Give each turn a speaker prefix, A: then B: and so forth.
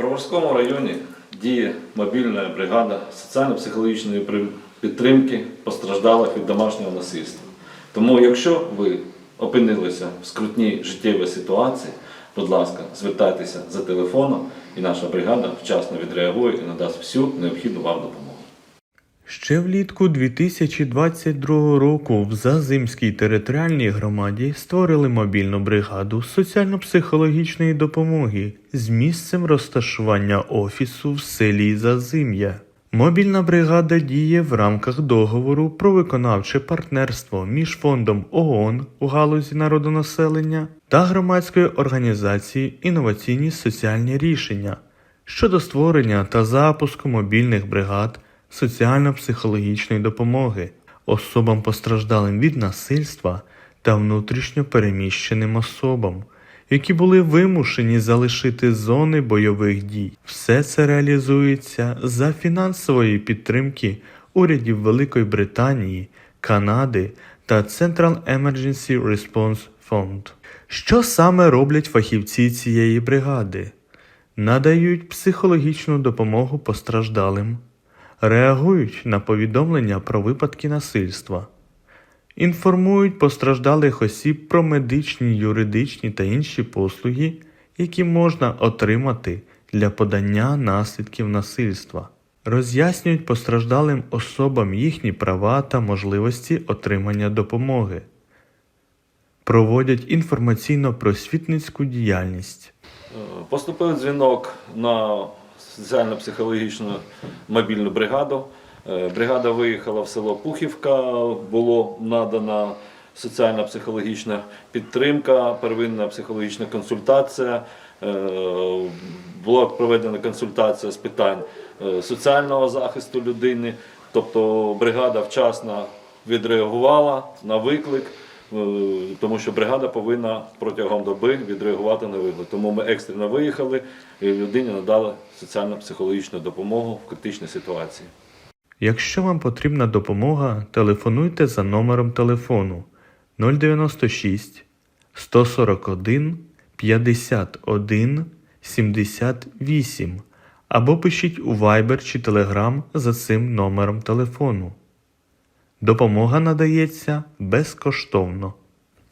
A: Броварському районі діє мобільна бригада соціально-психологічної підтримки постраждалих від домашнього насильства. Тому, якщо ви опинилися в скрутній життєвій ситуації, будь ласка, звертайтеся за телефоном, і наша бригада вчасно відреагує і надасть всю необхідну вам допомогу.
B: Ще влітку 2022 року в Зазимській територіальній громаді створили мобільну бригаду соціально-психологічної допомоги з місцем розташування офісу в селі Зазим'я. Мобільна бригада діє в рамках договору про виконавче партнерство між фондом ООН у галузі народонаселення та громадської організації Інноваційні соціальні рішення щодо створення та запуску мобільних бригад соціально-психологічної допомоги особам постраждалим від насильства та внутрішньо переміщеним особам, які були вимушені залишити зони бойових дій. Все це реалізується за фінансової підтримки урядів Великої Британії, Канади та Central Emergency Response Fund. Що саме роблять фахівці цієї бригади? надають психологічну допомогу постраждалим, реагують на повідомлення про випадки насильства, інформують постраждалих осіб про медичні, юридичні та інші послуги, які можна отримати для подання наслідків насильства, роз'яснюють постраждалим особам їхні права та можливості отримання допомоги, проводять інформаційно-просвітницьку діяльність.
A: Е, Поступив дзвінок на соціально-психологічну мобільну бригаду. Е, Бригада виїхала в село Пухівка, було надана соціально-психологічна підтримка, первинна психологічна консультація. Е, Була проведена консультація з питань е, соціального захисту людини. Тобто бригада вчасно відреагувала на виклик. Е, тому що бригада повинна протягом доби відреагувати на виклик. Тому ми екстрено виїхали і людині надали соціально-психологічну допомогу в критичній ситуації.
B: Якщо вам потрібна допомога, телефонуйте за номером телефону 096 141 51 78 або пишіть у Viber чи Telegram за цим номером телефону. Допомога надається безкоштовно.